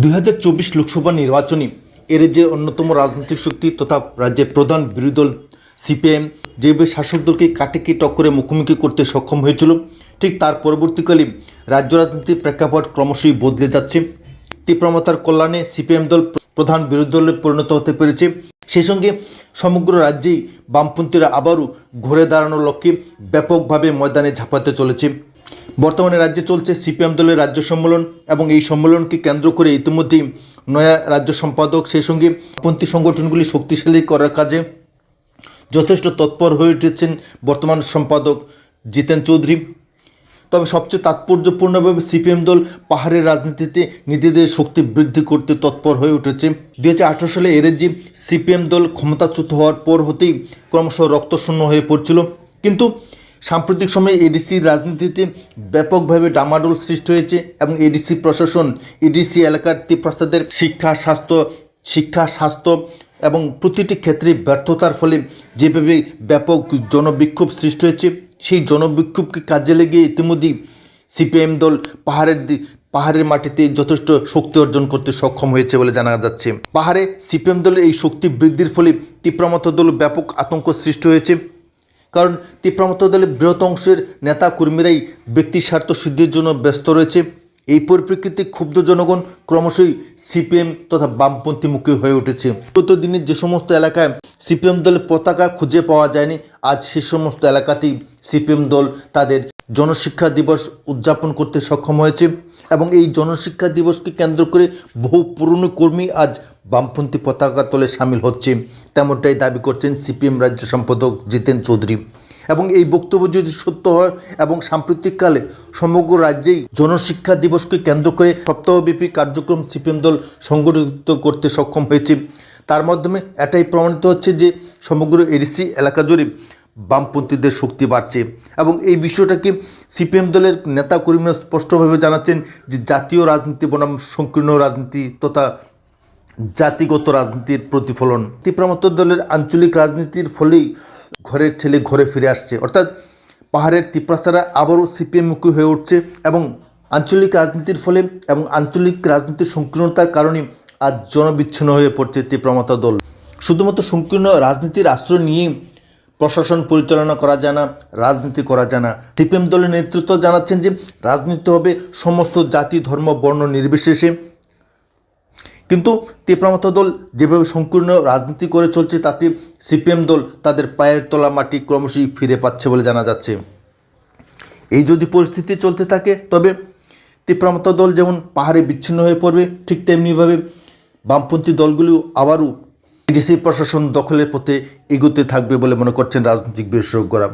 দুই হাজার চব্বিশ লোকসভা নির্বাচনী এর যে অন্যতম রাজনৈতিক শক্তি তথা রাজ্যের প্রধান বিরোধী দল সিপিএম। যেভাবে শাসক দলকে কাটেকি টক্করে মুখোমুখি করতে সক্ষম হয়েছিল, ঠিক তার পরবর্তীকালে রাজ্য রাজনীতির প্রেক্ষাপট ক্রমশই বদলে যাচ্ছে। তীব্রমতার কল্যাণে সিপিএম দল প্রধান বিরোধী দলে পরিণত হতে পেরেছে। সেই সঙ্গে সমগ্র রাজ্যেই বামপন্থীরা আবারও ঘুরে দাঁড়ানোর লক্ষ্যে ব্যাপকভাবে ময়দানে ঝাঁপাতে চলেছে। বর্তমানে রাজ্যে চলছে সিপিএম দলের রাজ্য সম্মেলন এবং এই সম্মেলনকে কেন্দ্র করে ইতিমধ্যেই নয়া রাজ্য সম্পাদক সেই সঙ্গে পন্থী সংগঠনগুলি শক্তিশালী করার কাজে যথেষ্ট তৎপর হয়ে উঠেছেন বর্তমান সম্পাদক জিতেন চৌধুরী। তবে সবচেয়ে তাৎপর্যপূর্ণভাবে সিপিএম দল পাহাড়ের রাজনীতিতে নিজেদের শক্তি বৃদ্ধি করতে তৎপর হয়ে উঠেছে। দু হাজার আঠারো সালে এরেজি সিপিএম দল ক্ষমতাচ্যুত হওয়ার পর হতেই ক্রমশ রক্তশূন্য হয়ে পড়ছিল। কিন্তু সাম্প্রতিক সময়ে এডিসি রাজনীতিতে ব্যাপকভাবে ডামাডোল সৃষ্টি হয়েছে এবং এডিসি প্রশাসন এডিসি এলাকার তীব্রস্তাদের শিক্ষা, স্বাস্থ্য শিক্ষা, স্বাস্থ্য এবং প্রতিটি ক্ষেত্রে ব্যর্থতার ফলে যেভাবে ব্যাপক জনবিক্ষোভ সৃষ্টি হয়েছে, সেই জনবিক্ষোভকে কাজে লেগে ইতিমধ্যেই সিপিএম দল পাহাড়ের পাহাড়ের মাটিতে যথেষ্ট শক্তি অর্জন করতে সক্ষম হয়েছে বলে জানা যাচ্ছে। পাহাড়ে সিপিএম দলের এই শক্তি বৃদ্ধির ফলে তীব্রমত দল ব্যাপক আতঙ্ক সৃষ্টি হয়েছে। কারণ তীব্রমত দলের বৃহৎ অংশের নেতা কর্মীরাই ব্যক্তি স্বার্থ সিদ্ধির জন্য ব্যস্ত রয়েছে। এই পরিপ্রেক্ষিতে ক্ষুব্ধ জনগণ ক্রমশই সিপিএম তথা বামপন্থীমুখী হয়ে উঠেছে। গত দিনে যে সমস্ত এলাকায় সিপিএম দলের পতাকা খুঁজে পাওয়া যায়নি, আজ সে সমস্ত এলাকাতেই সিপিএম দল তাদের জনশিক্ষা দিবস উদযাপন করতে সক্ষম হয়েছে এবং এই জনশিক্ষা দিবসকে কেন্দ্র করে বহু পুরনো কর্মী আজ বামপন্থী পতাকা তলে সামিল হচ্ছে। তেমনটাই দাবি করছেন সিপিএম রাজ্য সম্পাদক জিতেন চৌধুরী। এবং এই বক্তব্য যদি সত্য হয় এবং সাম্প্রতিককালে সমগ্র রাজ্যেই জনশিক্ষা দিবসকে কেন্দ্র করে সপ্তাহব্যাপী কার্যক্রম সিপিএম দল সংগঠিত করতে সক্ষম হয়েছে। তার মাধ্যমে এটাই প্রমাণিত হচ্ছে যে সমগ্র এডিসি এলাকা জুড়ে বামপন্থীদের শক্তি বাড়ছে। এবং এই বিষয়টাকে সিপিএম দলের নেতা কর্মীরা স্পষ্টভাবে জানাচ্ছেন যে জাতীয় রাজনীতি বনাম সংকীর্ণ রাজনীতি তথা জাতিগত রাজনীতির প্রতিফলন। তীব্রমত দলের আঞ্চলিক রাজনীতির ফলেই ঘরের ছেলে ঘরে ফিরে আসছে। অর্থাৎ পাহাড়ের তিপ্রাস্তারা আবারও সিপিএমমুখী হয়ে উঠছে এবং আঞ্চলিক রাজনীতির ফলে এবং আঞ্চলিক রাজনীতির সংকীর্ণতার কারণে আজ জনবিচ্ছিন্ন হয়ে পড়ছে তীব্রমতা দল। শুধুমাত্র সংকীর্ণ রাজনীতির আশ্রয় নিয়েই প্রশাসন পরিচালনা করা যায় না, রাজনীতি করা যায় না। সিপিএম দলের নেতৃত্ব জানাচ্ছেন যে, রাজনীতি হবে সমস্ত জাতি, ধর্ম, বর্ণ নির্বিশেষে। কিন্তু তীব্রমত দল যেভাবে সংকীর্ণ রাজনীতি করে চলছে, তাতে সিপিএম দল তাদের পায়ের তলা মাটি ক্রমশই ফিরে পাচ্ছে বলে জানা যাচ্ছে। এই যদি পরিস্থিতি চলতে থাকে, তবে তীব্রমত দল যেমন পাহাড়ে বিচ্ছিন্ন হয়ে পড়বে, ঠিক তেমনিভাবে বামপন্থী দলগুলিও আবারও ডিসি প্রশাসন দখলের পথে এগোতে থাকবে বলে মনে করছেন রাজনৈতিক বিশেষজ্ঞরা।